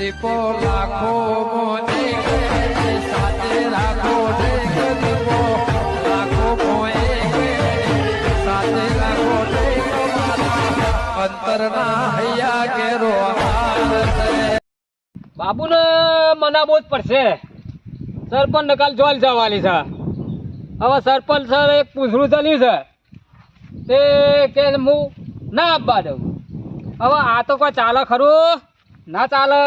દીપો લાખો મોને સાથે જ પડશે. સરપંચ નકાલ કાલ જોલ જવાની છે. હવે સરપંચ સર એક પૂછડું ચાલ્યું છે. તે કે હું ના આપવા દઉં. હવે આ તો કોઈ ચાલે ખરું? ના ચાલે.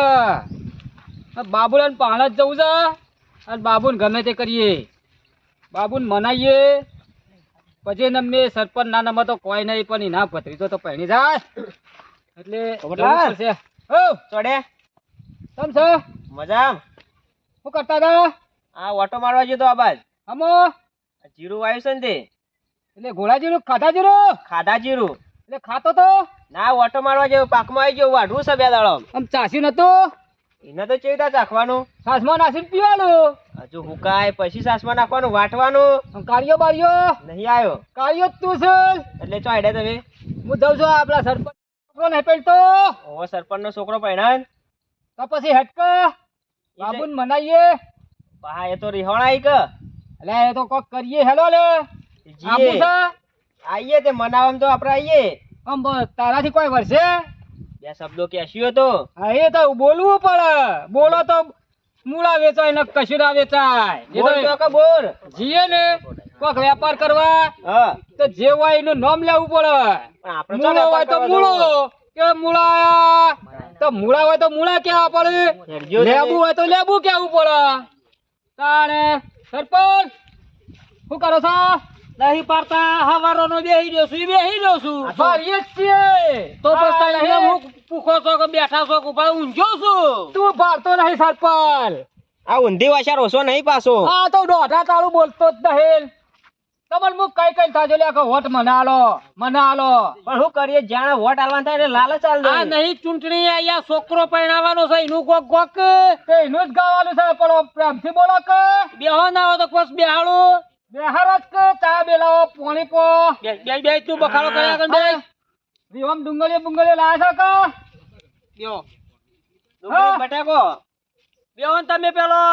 બાબુ પાણ જ જવું છે? અને બાબુને ગમે તે કરીએ. બાબુને મનાઈએ. પછી મેં સરપંચ ના નામાં તો કોઈ નહીં પણ એના ભત્રીજો તો પહેણી જાય. એટલે ચડે. તમ છો? મજા શું કરતા હતા? આ ઓટો મારવા જતો આ બાજ. અમો જીરું વાયુ છે ને તે? એટલે ઘોડા જીરું ખાધા જીરું? ખાધા જીરું. એટલે ખાતો તો? ના ઓટો મારવા જેવું પાકમાં આવી ગયો વાઢવું છે બે દાડો. આમ ચાસ્યું નતું? એને તો ચેવી ચાખવાનું? સાસમાં નાસીને પીવાનું? હજુ હુકાય પછી સાસમાં નાખવાનું વાટવાનું? કાળિયો બાળિયો નહીં આવ્યો. કાળિયો તું છે? એટલે ચો હેડે તમે? હું જઉં છું આપણા સરપંચ છોકરો નહીં પહેરતો ઓ સરપંચ નો છોકરો પહેણાય તો પછી હટક બાબુ મનાઈએ. હા એ તો રિહોણા આવી કે એટલે એ તો કોક કરીએ હેલો લે. આઈએ તે મનાવવામાં તો આપણે આઈએ. આમ તારાથી કોઈ વર્ષે બે શબ્દો કહેશું તો હા એ તો બોલવું પડે. બોલો તો મૂળા વેચાય ને કશુરા વેચાય. બોલ તો બોલ જીએ ને કોક વેપાર કરવા હા. તો જે હોય એનું નામ લેવું પડે. તો મૂળો હોય તો મૂળો. કે મૂળા તો મૂળા હોય તો મૂળા કેવા પડે? લેબુ હોય તો લેબુ કેવું પડે? તાણે સરપંચ શું કરો છો? નહીં પાડતા હવારો નો બેહી રહ્યો છું બેહી રહ્યો છું. ફરીએ જ છીએ. તો પછી હા, હું પૂખો છો કે બેઠા છો ઉપર ઊભા ઊંઝો છું. તું ભારતો નહીં સરપંચ. આ ઊંધી વાસા રોસો નહીં પાછો. આ તો દોઢા તાળું બોલતો જ નહીં. તમારે મુક કઈ કઈ થાજો લે વોટ મનાલો આલો પણ શું કરીએ? જ્યાં વોટ આલવાનું થાય એટલે લાલચ આલ આ નહીં ચૂંટણી અહીંયા છોકરો પરણાવવાનો છે એનું કોક કોક. એનું જ ગાવાનું છે પણ પ્રેમથી બોલો કે. બેહો ના હોય તો કોસ બેહાડું. બેહાર જ કે ચા બેલાઓ પોણી પો. બે બે બે તું બખાડો કર્યા કન બે. રીવમ ડુંગળી બુંગળી લાયા છો કે? બેહો ડુંગળી બટાકો? બેવન તમે પેલો.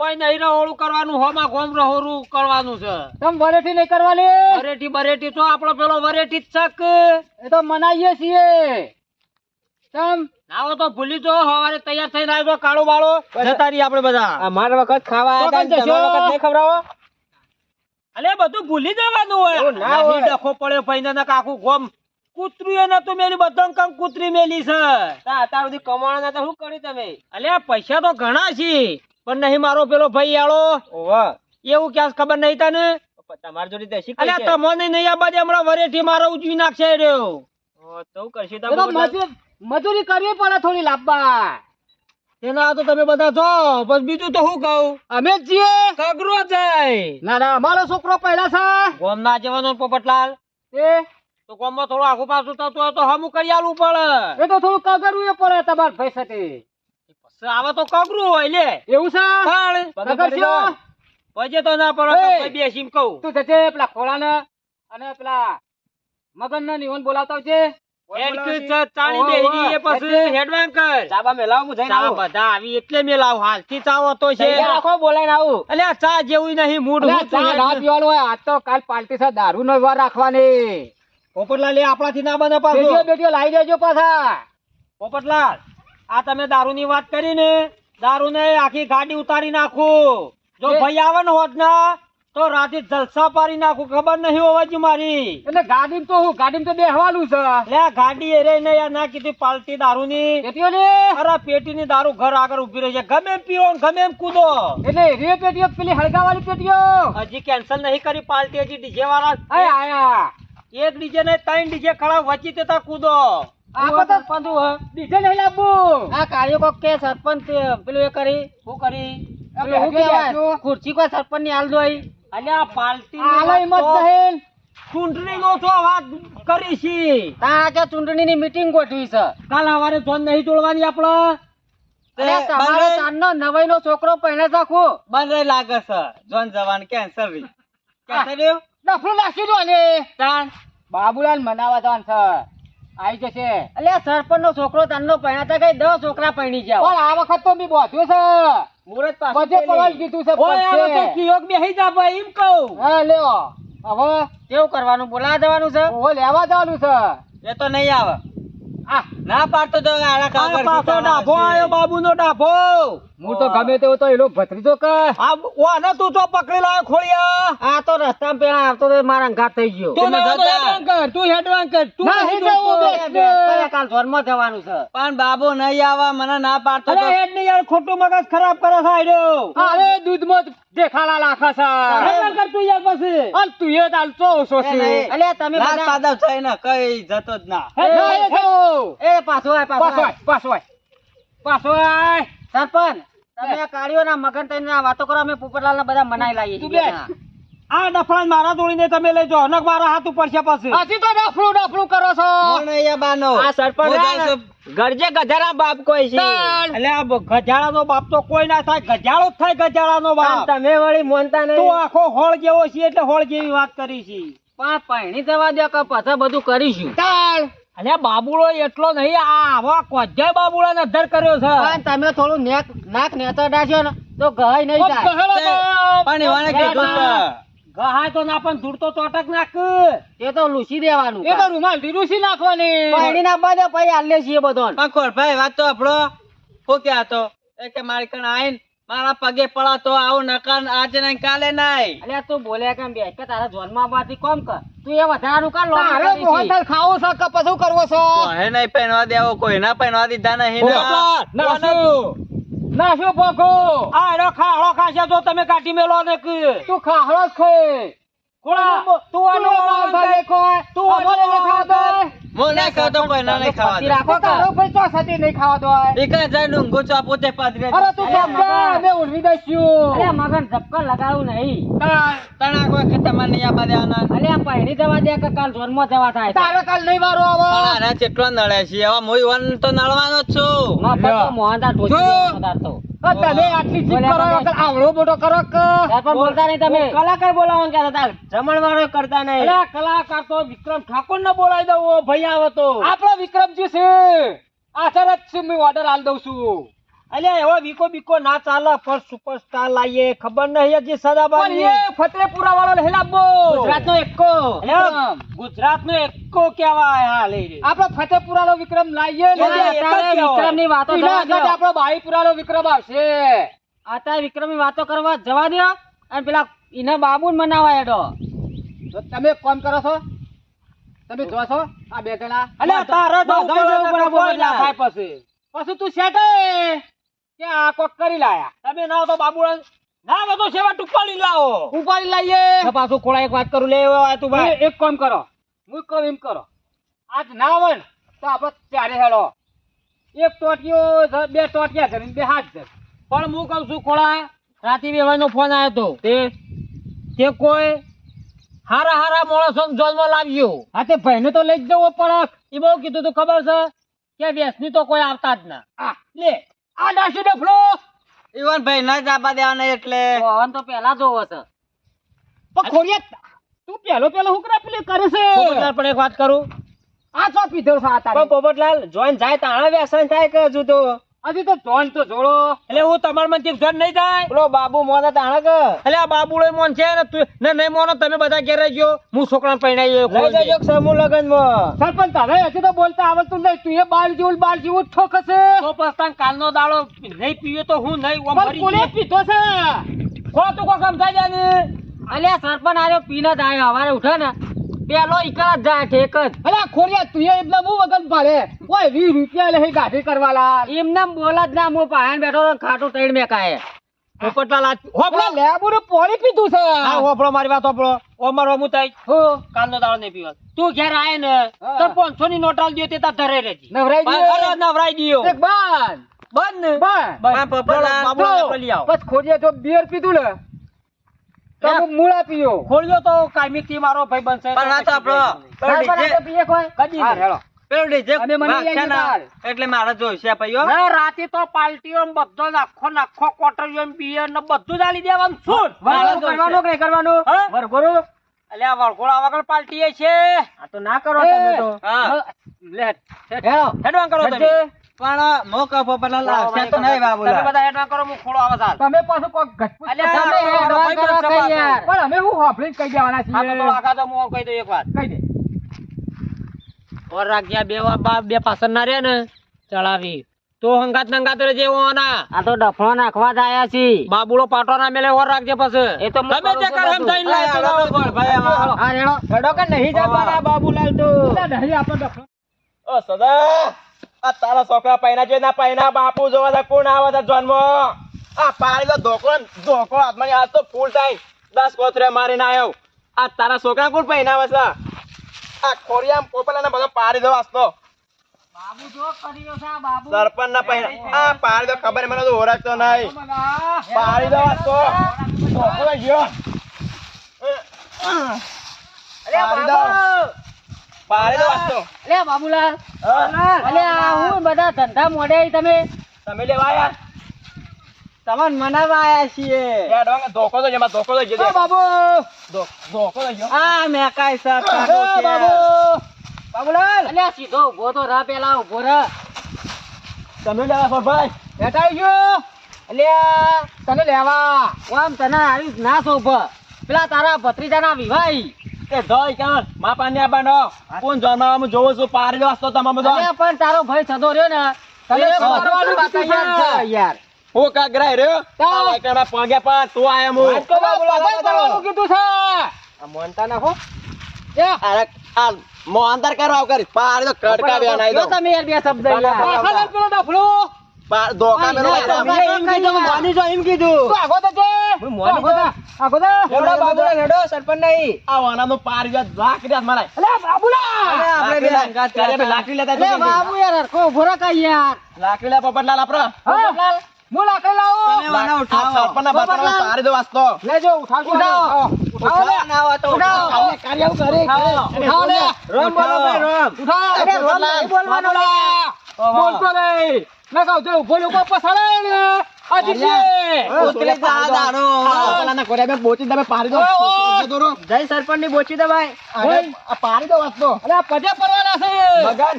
ઓય નહીં રહોળું કરવાનું હોમાં ગોમ રહોરું કરવાનું છે. તમ વરેટી નહીં કરવાની? વરેટી બરેટી તો આપણો પેલો વરેટી જ છક. એ તો મનાઈએ છીએ. તમ? નાવો તો ભૂલી જો સવારે તૈયાર થઈને આવ્યો કાળો બાળો. જતા રહી આપણે બધા. મારા વખત ખાવા આવ્યા વખત નહીં ખવડાવો? અલે બધું ભૂલી જવાનું હોય. ના હોય. ડખો પડ્યો ભાઈને ને કાકુ ગોમ. કૂતરી એને તો મેલી બધા કામ કૂતરી મેલી છે. અત્યાર સુધી કમાવાના હતા શું કર્યું તમે? અલે પૈસા તો ઘણા છે પણ નહીં મારો પેલો ભાઈ આળો. ઓવા એવું ક્યાં ખબર નહીં તને? તમારી જોડે દેશી અલે? તમને નહીં આ બાજુ હમણાં વરેઠી મારો ઉજવી નાખશે રહ્યો. તો હું કરશું તો મજૂર- કરવી પડે થોડી લાભવા તેના તો તમે બધા છો બસ બીજું તો હું કહું? અમે છીએ કગરો જાય. ના ના અમારો છોકરો પહેલા છે. ગોમ ના જવાનો પોપટલાલ. એ? તો ગોમમાં થોડું આખું પાછું થતું તો હમું કરી આલવું પડે. એ તો થોડું કગરવું એ પડે તમારે પૈસાથી. પછી આવા તો કગરું હોય લે. એવું છે? પણ કગર છો? તો ના પડે! ભાઈ બેસીને કહું. તું જજે પેલા ખોળાને અને પેલા મગન ને નિવન બોલાવતા છે, ચાણી ઓહો, બેહી એ ઓહો. પછી હેડવાન કર. ચાબા મેલાવો હું જઈને ચા બધા આવી એટલે મેલાવ હાલથી ચાવો તો છે. તૈયાર રાખો બોલાઈને આવું. અલે ચા જેવું નહીં મૂડ હું ચા ના હેડ. હોય આજ તો કાલ પાર્ટી છે દારૂ નો વાર રાખવાની. પોપટલાલ એ આપણાથી ના બને પાછો. પાછું બેટીઓ લાવી દેજો પાછા. પોપટલાલ આ તમે દારૂ ની વાત કરી ને દારૂ ને આખી ગાડી ઉતારી નાખું. જો ભાઈ આવે ને હોત ના તો રાતે જલસા પાડી નાખું ખબર નહીં હોવાજી મારી. એટલે ગાડી તો હું ગાડી તો બેહવાનું છે. લે ગાડી એ રે ને યાર ના કીધી પાલટી દારૂની. બેટીઓ ને અરે પેટીની દારૂ ઘર આગળ ઊભી રહી છે. ગમે એમ પીવો ગમે એમ કૂદો. એટલે રે પેટીઓ પેલી હળગાવાળી પેટીઓ? હજી કેન્સલ નહીં કરી પાલટી હજી ડીજે વાળા. આયા. એક ડીજે ને ત્રણ ડીજે ખડા વચ્ચે તેતા કૂદો. આ તો પંદુ ડીજે નહીં લાવવું આ કાર્યો કોક કે સરપંચ પેલું એ કરી. શું કરી? ખુરશી કોઈ સરપંચની હાલ દોઈ અલ્યા પાલટી આલય મત દહેન ચૂંટણી નો તો વાત કરી છી. તા કે ચૂંટણી ની મીટિંગ ગોઠવી છે? કાલ સવારે જોન નહીં તોડવાની તમારો નવાઈ નો છોકરો પહેલા રાખો બંધ લાગે છે. જોન જવાન કેન્સર રી કેન્સર રહ્યું ડફલું નાખી દો ને તાણ. બાબુલાલ મનાવા જવાન છે. આવી જશે. અલ્યા સરપંચ નો છોકરો તનનો પહેણાતા કઈ દસ છોકરા પહેણી જાવ પણ આ વખત તો બી બોધ્યું છે. મુરત બધે પવન કીધું છે ઓય તો કિયોગ બેહી જા ભાઈ એમ કહું. હા લ્યો. હવે? કેવું કરવાનું? બોલાવા જવાનું છે? ઓ લેવા જવાનું છે. એ તો નહીં આવે. આ. ના પાડતો તો આડા કાગળ પાછો ડાભો આયો બાબુનો ડાભો. હું તો ગમે તેવો તો એનો ભત્રીજો કે આ ઓને તું તો પકડી લાયો ખોળિયા આ તો રસ્તામાં પેલા આવતો તો મારા અંગાત થઈ ગયો. તું કર તું હેડવાન કર તું કાલ જોરમાં જવાનું છે. પણ બાબો નહીં આવા મને ના પાડતો અરે હેડ ને યાર ખોટું મગજ ખરાબ કરે છે આયરો. અરે દૂધમાં દેખાડા લાખા છે. હેડવાન કર તું યાર પછી. અને તું એ તાલ તો ઓછો છે? અલે તમે બધા સાદા છે ને કઈ જતો જ ના. એ એ. એ પાછો આય પાછો આય, પાછો આય. પાછો આય. સરપંચ તમે આ કાળીઓના મગન થઈને વાતો કરો અમે પોપટલાલને બધા મનાઈ લાવીએ છીએ આ ડફળા મારા જોડીને તમે લઈ જાઓ નક મારા હાથ ઉપર છે પછી. હજી તો ડફળું ડફળું કરો છો. આ સરપંચ ગરજે ગધારા બાપ કોઈ છે. એટલે આ ગજાળાનો બાપ તો કોઈ ના થાય ગજાળો જ થાય ગજાળાનો બાપ. તમે વળી મોનતા તું આખો હોળ જેવો છે એટલે હોળ જેવી વાત કરી છે. પણ પહેણી જવા દે કે પછી બધું કરીશું. તાળ. અલ્યા બાબુડો એટલો નહીં આ આવા કોજ્જાય બાબુડા અધર કર્યો છે. પણ તમે થોડું નેક નાક નેતા ડાશો ને તો ગહાય નહીં જાય. પણ એવાને કીધું છે. ગહાય તો ના પણ ધૂળ તો ચોટક નાખ. એ તો લૂસી દેવાનું એ તો રૂમાલથી રૂસી નાખવાની. પાણી ના બાદ પછી આલે છીએ બધો ભાઈ વાત તો આપણો ફોકે કે હતો એ કે મારી કણ આઈન મારા પગે પડા તો આવું નકાર આજે નહીં કાલે નહીં. અલ્યા તું બોલ્યા કેમ બે? કે તારા જોનમાં બાથી કોમ કર. તું એ વધારાનું કર તારે મોહનથાળ ખાવું છે કે પછી કરવો છો? હે નહીં પહેરવા દેવો કોઈ ના પહેરવા દીધા નહીં નાશું નાશું ભોગો? આ એનો ખાડો ખાશે તો તમે કાઢી મેલો ને તું ખાહળો જ ખોય કોળા તું આનો તું આનો દો હું ખાતો કોઈ ના નહીં ખાવા રાખો તારો ભાઈ સતી નહીં ખાવા દો એક જાય નું ચાપો પોતે પાદરે અરે તું સમજા અમે ઉડવી દઈશું. અરે મગન ઝપકા લગાવું નહીં. તણા કોઈ કે તમારે નહીં આબા દેવાના અરે આ પહેરી જવા દે કે કાલ જોરમાં જવા થાય તારે કાલ નહીં વારો આવો. અરે ચેટલો નળે છે. હવે મોય વન તો નળવાનો જ છું. મોહનદાર જો. અ તમે આટલી જીત કરો વગર આવડો મોટો કરો કે બોલતા નહીં તમે. કલાકાર બોલાવવાનું કે હતા. જમણવારો કરતા નહીં. અરે કલાકાર તો વિક્રમ ઠાકોર ને બોલાવી દઉં ભાઈ આવતો આપણો વિક્રમજી છે. આસર જ છે મેં ઓર્ડર આલ દઉં છું. અલ્યા એવો વિકો બીકો ના ચાલે પર સુપરસ્ટાર લાઈએ ખબર નહીં હજી પણ સદાબાની એ ફતેપુરા વાળો હેલાબો ગુજરાતનો એકો ગુજરાત નો એકો કેવાય હા લઈ રે આપણો ફતેપુરા નો વિક્રમ લાઈએ ને એક જ વાતો જવા. આપણો બાઈપુરા નો વિક્રમ આવશે આતા વિક્રમની વાતો કરવા જવા દો અને પેલા એના બાબુ મનાવા એડો તો તમે કોમ કરો છો તમે જો છો આ બે જણા અલ્યા તારે તો ના થાય. થાય પછી પછી તું સેટ કે આ કોક કરી લાયા. તમે ના તો બાબુડા ના બધો સેવા ટુપાડી લાવો. ઉપાડી લાવીએ પાછું ખોળા એક વાત કરું લે તું ભાઈ. એક કામ કરો. હું કહું એમ કરો. આજ ના હોય તો આપણે ચારે હેડો. એક ટોટિયો બે ટોટિયા ધરીને બે હાથ ધર પણ હું કહું છું ખોળા રાતી વેવાઈ નો ફોન આવ્યો હતો તે? તે કોઈ હારા હારા માણસો જોનમાં લાવ્યો. હા તે ભાઈને તો લઈ જવો પણ એ બહુ કીધું તું ખબર છે? કે વ્યસની તો કોઈ આવતા જ ના. આ લે. આ ડાસી ડફલો ઈવન ભાઈ ના જાબા દેવાના એટલે. પવન તો પેલા જોવો છે. પણ ખોરિયા તું પહેલો પહેલો હું કરે પેલી કરે છે? પોપટલાલ પણ એક વાત કરું. આ ચો પીધો છે આ તારે. પોપટલાલ જોઈન જાય તાણા વ્યસન થાય કે તો? હજી તો જોન તો જોડો. એટલે હું તમારા થી જોઈન નહીં થાય? બોલો બાબુ મોના તાણા કે? એટલે આ બાબુડો મોન છે ને તું ને નહીં મોનો તમે બધા ઘેરે ગયો હું છોકરાને ગયો લઈ જજો સમૂહ લગનમાં સરપંચ તારે હજી તો બોલતા આવડતું નહીં. તું એ બાલ જેવું બાલ જેવું છે તો પસ્તાન કાલનો દાડો નહીં પીવે તો હું નહીં ઓમ ભરી કોને પીધો છે? ખો તું કોઈ સમજાય જાય ને અલ્યા સરપંચ આર્યો પીના જ આવ્યો હવારે ઉઠે ને. પેલો એકલા જાય જાય એક જ. અરે ખોરિયા તું એમને હું વગન ભાડે ઓય વીસ રૂપિયા લઈ ગાઢી કરવા લા એમને બોલા જ ના હું પાયણ બેઠો તો ખાટું તૈણ મેકાય પોપટલા આ હોપડો લેબુ ને પાણી પીધું છે. હા હોપડો મારી વાત હોપડો ઓમર ઓમુ થાય હો. કાલનો દાડો ને પીવા તું ઘેર આય ને. તો પાંચસો ની નોટ આલ દો તે તાર ધરે રહેજી. નવરાઈ ગયો. નવરાઈ દિયો એક બંધ. ને? બાન પોપટલા. બાબુલાલ લઈ આવો. બસ ખોરિયા જો બિયર પીધું ને તો હે? મૂળા પીયો ખોલ્યો તો કાયમી થી મારો ભાઈ બનશે. પણ આ તો આપણો પીએ કોઈ કદી હેલો નહીં. હેળો. પેલો DJ અમે મને વાગશે લઈ ને, એટલે મારે જોઈશે ભાઈઓ. રાતે તો પાલટીઓ બધો નાખો નાખો કોટરીઓ ને ને બધું ચાલી દેવાનું શું કરવાનું કે કરવાનું? હા? અલ્યા વળગોળા વગર પાલટીએ છે. આ તો ના કરો તમે તો. લે હેડવાન કરો તમે. પણ મોકો પેલા લાવશે તો નહીં તમે બધા હેડવાન કરો હું ખોળો આવે સાલ તમે પાછો કોઈ ગજપુત અલ્યા, તમે આ કરો કઈ યાર. પણ અમે હું વાપરીને કહી દેવાના આ તો આખા તો હું કહી દઉં એક વાત. કહી દે. ઓર રાખ્યા બે વા- બા બે પાછળ ના રે ને ચડાવી. તો હંગાત નંગાત રહેજે ઓના આ તો ડફણો નાખવા જ આયા છી બાબુળો પાટો ના મેલે ઓર રાખજે પછી એ તો તમે જે કર હમ થઈને લાય તો ભાઈ આ રેડો. રેડો કે નહીં જવાના બાબુલાલ તો? નહીં આપો ડફણો. ઓ સદા. આ તારા છોકરા પૈના છે ના પૈના બાપુ જોવા તા કોણ આવે તા જન્મ? આ પાડી દો ધોકો ધોકો હાથમાં આજ તો ફૂલ થાય. દસ કોતરે મારીને આવ્યો આ તારા છોકરા કોણ પૈના છે? આ ખોરિયામ પોપલા ને બધો પાડી દો આજ તો. બાબુ જો કર્યો છે બાબુ. સરપંચ ના પૈના આ પાડી દો ખબર મને તો ઓળખતો નહીં. પાડી દો આજ તો. ધોકો ગયો અરે દો. તો બાબુલાલ. અલે આ હું બધા ધંધા મોડે તમે? તમે લેવા આયા તમને મનાવા આયા છીએ. ડોંગે ધોકો તો જમા ધોકો તો જે બાબુ. ધોકો તો જો. આ મે કાઈ ઓ બાબુ. બાબુલાલ. અલે સીધો ઊભો તો રા પેલા ઊભો રા. તમે લેવા ફરભાઈ બેઠા ગયો અલે આ તને લેવા. આમ તને આવી ના શોભ. પેલા તારા ભત્રીજાના વિવાહ. એ ધોઈ કાન મા પાને બાનો કોણ જન્માવા હું જોઉં છું? પારી તો તમામ બધો. અરે પણ તારો ભાઈ થતો રહ્યો ને. તને મારવાનું કીધું યાર. હો કા રહ્યો? તારા વાયકરમાં પગે તું આયા હું. તો બાબુલાલ કરવાનું કીધું છે. આ મોનતા હો એ અરે આ મો અંદર કરો આવ કરી. પારી તો કડકા બે નાઈ દો તમે યાર બે શબ્દ યાર. પાછા લે પેલો ડફલો. એમ કીધું મોની જો એમ કીધું. તું આગો તો છે મોની આગો આગો જા. હેડો બાબુલાલ, હેડો સરપંચ નહીં. આ વાનાનો પાર જો અલે બાબુલા! આપણે ત્યારે લાકડી લેતા અલે જજો. બાબુ યાર હરખો ઊભો રા યાર. લાકડી લે પોપટલાલ આપડે. હા. હું લાકડી લાવું? વાના આ સરપંચના બાપાનો પારી દો વાસ્તો. લેજો ઉઠાવજો ઉઠાવો. ઉઠાવો. ના હોય તો ઉઠાવો. ઉઠાવો. કાર્ય કરે ઉઠાવો. રોમ બોલો ભાઈ રોમ. ઉઠાવો. અરે રોમ બોલવાનો બોલતો નહીં. મેં કહું છું ઊભો ને ઊભો પસાડે ને. જય સરપંચની બોચી દે ભાઈ. આગળ આ પારી દો વાસ્તો અલે આ પજે પડવાના છે. મગન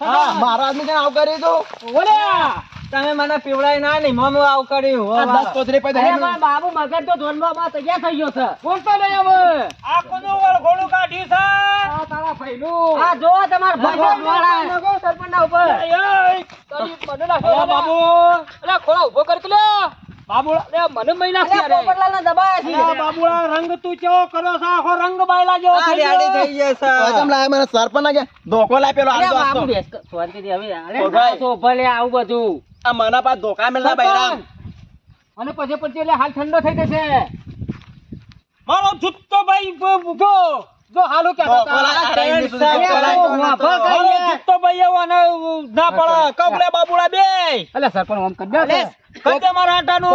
હા. મારા આદમી આવ કરી દો ઓલે તમે મને પીવડાઈ ના નહીં મમ આવ કર્યું હો દસ. કોથળી પૈ અરે મારા બાબુ મગર તો ધોનમાં તૈયાર થઈ ગયો છે. બોલતો નહીં હવે? આ કોનું વળગોળું કાઢ્યું છે? આ તારા ભાઈનું. આ જો તમાર ભાઈ વાળા નગો સરપંચ ના ઉપર બાબુ. અલે ખોળા ઊભો કરી કે લે. મને મહિના અરે પોપટલાલ ના દબાયા છે. અલા બાબુડા રંગ તું કેવો કર્યો છે? આખો રંગ બાયલા જેવો થઈ ગયો. કેમ લાયા? મને સરપંચ ના કે ધોકો લાય પેલો આલો બાબુ વાસ્તો બેસ કર. શાંતિથી હવે અરે ઓ ભાઈ. ના તો ભલે આવું બધું. આ મના પા ધોકા મેલના બૈરામ અને પછી પછી એટલે હાલ ઠંડો થઈ જશે. મારો જુત્તો ભાઈ ઊભો. જો હાલું. તું ભાઈ ના પડે. કબલે બાબુડા બે. અલે સરપંચ ઓમ કરી દે મારા આટાનું.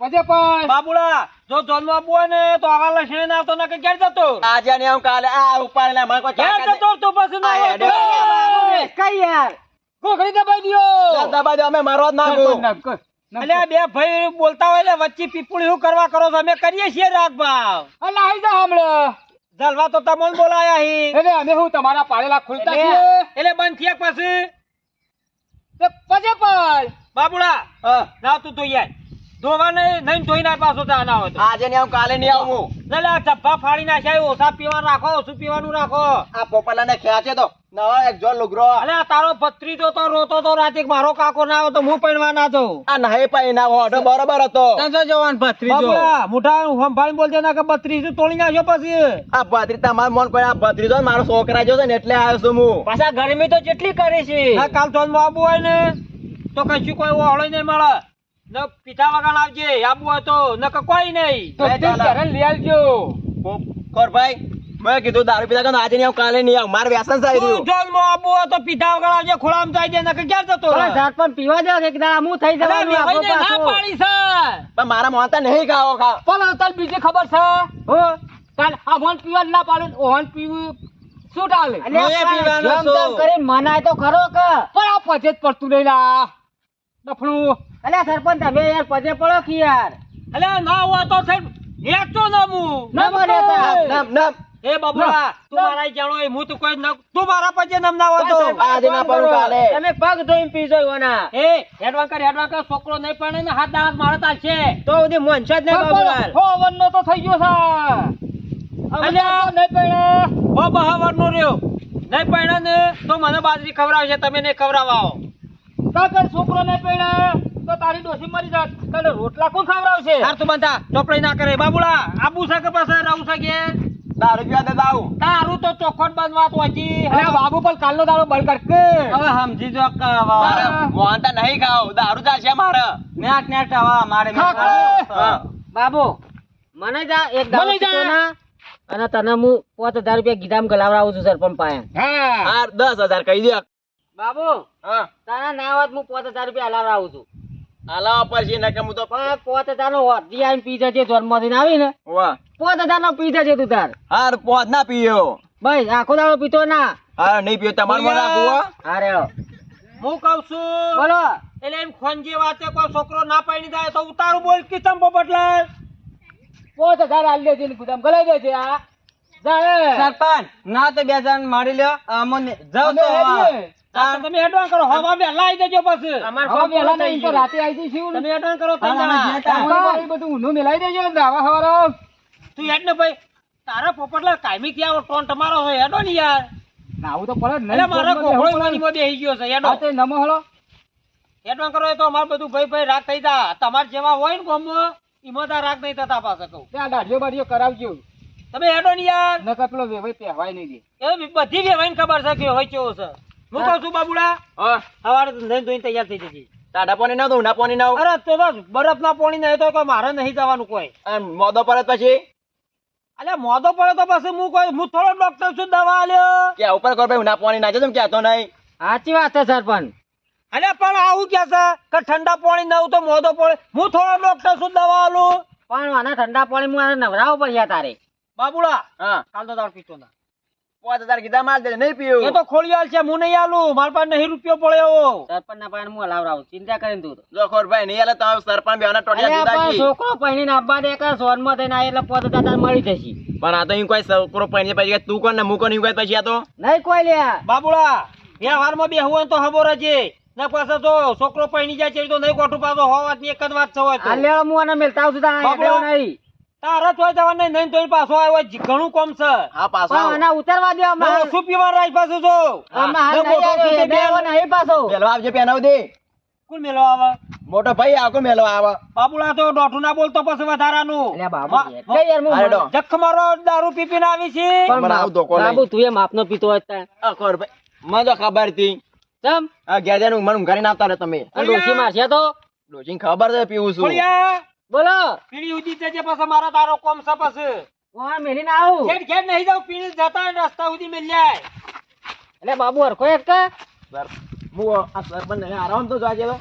પગે પર બાબુડા હોય ને તો આવતો ના કે ક્યારે જતો? આજે ને આમ કાલે આ ઉપાડ લે મને કોઈ ક્યારે જતો તું પછી ના. કઈ યાર? કોકડી દબાઈ દે. દ્યો દબા અમે મારવા જ નાખું અલ્યા બે ભાઈ બોલતા હોય વચ્ચે પીપુળ શું કરવા કરો છો? અમે કરીએ છીએ રાગ ભાવ અલે આઈ જા હમણાં. જલવા તો તમને બોલાયા હી. એટલે અમે હું તમારા પાડેલા ખુલતા છીએ? એટલે બંધ થયા પછી? પછી પણ. બાબુડા હા. ના તું તો આય ધોવા નહીં નહીં ધોઈ ના પાછો તા ના હોય આજે ને આમ કાલે નહીં આવું. હું. એટલે ચપ્પા ફાડી નાખ્યા ઓછા પીવાનું રાખો ઓછું પીવાનું રાખો. આ પોપલા ને ખેંચે તો? નવા એક જો લુગરો અલે તારો ભત્રીજો તો રોતો તો રાતે મારો કાકો ના આવે તો હું પૈણવા ના જઉં. આ નહીં પાઈ ઓઢો બરોબર હતો. ત્રણસો જવાન ભત્રીજો મોટા સંભાળી બોલજે ના કે બત્રીસ તોડી નાખ્યો પછી. આ ભત્રી તમાર મન કોઈ આ ભત્રીજો મારો છોકરા જો છે ને એટલે આવ્યો છું હું. પાછા ગરમી તો જેટલી કરે છે. કાલ ચોન બાબુ હોય ને. તો કશું કોઈ ઓળો નહીં મળે. ન પીઠા વગર આવજે આબુ હોય તો ન કોઈ નહીં. તો ઘરે લઈ આવજો. ખોરભાઈ મેં કીધું દારૂ પીતા કે આજે નહીં આવું કાલે નહીં આવ માર વ્યસન થઈ રહ્યું. ચોન આબુ હોય તો પીઠા વગર આવજે ખોળામ જાય દે ન કે ક્યાં જતો? અરે ઝાડ પણ પીવા દે એક દાડા હું થઈ જવાનું આપણો ના પાડી છે. પણ મારા મોનતા નહીં ખાવો ખા. પણ તાર બીજી ખબર છે? હો. કાલ આ વન પીવા ના પાડું ઓન પીવું શું એ પણ પીવાનો કરીને મનાય તો ખરો કે. પણ આ જ પડતું નહીં લા. ડફણું અલ્યા સરપંચ તમે યાર પજે પડો કે યાર? અલે ના હોય તો સાહેબ હેચો નમું નમો. નમ નમ. એ બાબુલા તું મારા જાણો એ હું તો કોઈ ન તું મારા પજે નમ ના હોય તો આજે ના પડું કાલે તમે પગ ધોઈને પીજો ઓના એ? હેડવાંકર હેડવાંકર છોકરો નહીં પડે ને હાથ દાળ મારા તાલ છે. તો સુધી મોનસો જ નહીં બાબુલાલ. નો તો થઈ ગયો સા અલ્યા. નહીં પડે. હો બહાવર નો રહ્યો. નહીં પડે ને તો મને બાજરી ખવડાવશે તમે નહીં ખવડાવો કાકર છોકરો નહીં પડે. તો તારી ડોસી મરી જાત. તને રોટલા કોણ ખવડાવશે? હાર તું બંધા ચોપડી ના કરે. બાબુલા આબુ છે કે પાસે રહું છે કે? દારૂ પીવા દે દાવ તારું તો ચોખટ બંધ વાત હોતી અરે બાબુ પણ કાલનો દારૂ બળ કરકે હવે સમજી જો મારે વાંટા નહીં ખાવ. દારૂ ચાલશે મારે. નેટ નેટ હવે મારે. બાબુ મને જા એક દારૂ મને જા. પીતો ના. અને તને હું પાંચ હજાર રૂપિયા ગીધામ ગલાવડાવું છું સરપંચ પાસે. દસ હજાર કહી દે બાબુ હા. તારા ના હોત હું પાંચ હજાર રૂપિયા હલાવડાવું છું. હાલાવા પછી નકે હું તો પાંચ હજાર નો હોતી આવીને પી જજે જન્મદિન આવી ને વાહ. પાંચ હજાર નો પી જજે તું તાર. હાર પોત ના પીયો. ભાઈ આખો દાડો પીતો ના. હા નહીં પીયો તમારે મને રાખવું અરે હું. કહું છું બોલો. એટલે એમ ખોંજી વાતે કોઈ છોકરો ના પાડી જાય તો ઉતારું બોલ કે ચંપો પોત હજાર આલી દેજે ને ગુદામ ગલાઈ દેજે આ સરપંચ ના તો બે જણ મારી લ્યો અમને જાઉં તો તમે એડવાન કરો. હવા બે લાઈ દેજો પછી. અમાર હવા કોમ વહેલા નહીં તો રાતે આવી જઈશું. તમે એડવાન કરો. અમારી બધું ઊંધું મિલાઈ દેજો ને આવા હવારો તું એડ ને ભાઈ. તારા પોપટલા કાયમી ક્યાં ટોન તમારો છે એડો ને યાર. આવું તો પડે એટલે મારા કોહળો ઈમાનીમાં બેહી ગયો છે. એડો તે નમો હળો એડવાન કરો તો અમાર બધું ભાઈ ભાઈ રાગ થઈ જા. તમારે જેવા હોય ને ગામમાં ઈમાં રાગ નહીં થતા પાસે કહું ત્યાં દાઢીઓ બાઢીઓ કરાવજો. તમે હેડો ને યાર. નકર પેલો વેવાય પહેવાય નહીં દે. એ બધી વેવાય ખબર છે કે હોય કેવો છે. હું કહું છું બાબુડા? સવારે ધોઈને ધોઈને તૈયાર થઈ જજે. ટાટા પાણી ના દઉં ના પાણી ના અરે તો બરફ ના પાણી નહીં તો કોઈ મારે નહીં જવાનું કોઈ. મોદો પડે પછી? અલ્યા મોદો પડે તો પછી હું કોઈ હું થોડો ડોક્ટર છું દવા આલ્યો. કે ઉપર કર ભાઈ ના પાણી નાખે તમે તો નહીં. સાચી વાત છે સર પણ અલ્યા પણ આવું કે છે? કે ઠંડા પાણી ના તો મોદો પડે. હું થોડો ડોક્ટર છું દવા આલું. પણ આના ઠંડા પાણી હું. નવરાવો પડ્યા તારે બાબુડા હા કાલ તો તાર પીતો ના. પાંચ હજાર કીધા માર દે નહીં પીવું. એ તો ખોલિયાલ છે હું નહીં આલું. મારા પાસે નહીં રૂપિયો પડ્યો સરપંચ ના પાણી હું હલાવડાવું? ચિંતા કરીને તું જો ખોરભાઈ નહીં આલે તો સરપંચ બેવાના ટોટિયા અલ્યા જુદા છોકરો પહેરીને આપવા દે કે સોનમાં થઈને એટલે પોતે તાર મળી જશે. પણ આ તો ઈ કોઈ છોકરો પૈણી પછી તું કોણ ને હું કોણ કોઈ પછી આ તો? નહીં કોઈ લ્યા બાબુડા વ્યવહારમાં બેહવું હોય તો ખબર જ ને પાછો તો છોકરો પૈણી જાય છે તો નહીં કોઠું પાછો. હો એક જ વાત છે હોય તો. લેવા મુવાના આને મેલતા આવું છું તારા બાબલા. હેડ્યો નહીં. તારા તોય જવાનું નહીં તોય પાછો આવ્યો. ઘણું કોમ છે. હા પાછો પણ ઉતરવા દે ના, શું પીવા રાઈ પાછો જો હમણાં હાલ નહીં આવ્યો, સુધી નહીં પાછો. મેલો આવજે પહેનાવ દે કોણ મેલો આવે? મોટો ભાઈ આકો મેલો આવે. બાબુલા તો ડોઠું ના બોલતો પછી વધારાનું. અલ્યા બાબુ કઈ યાર મુ જખ મારો દારૂ પી પીને આવી છે. પણ આવ આવું ધોકો બાબુ તું એ માપનો પીતો હતા તાર. ભાઈ મને તો ખબર હતી. તમ આ ઘેર મન મને ઊંઘાડીને આવતા તમે. ડોસી ડોશી મારશે તો? ડોસી ખબર છે પીવું છું. બોલો. પીણી ઉડી જજે પછી મારા તારો કોમ છે પછી. કોણ મેલીને આવું. ઘેર ઘેર નહીં જાઉં પીણી જતા હોય ને રસ્તા સુધી મિલ જાય એટલે બાબુ હરખો એક હું આ સરપંચ આરામ તો જાજે તો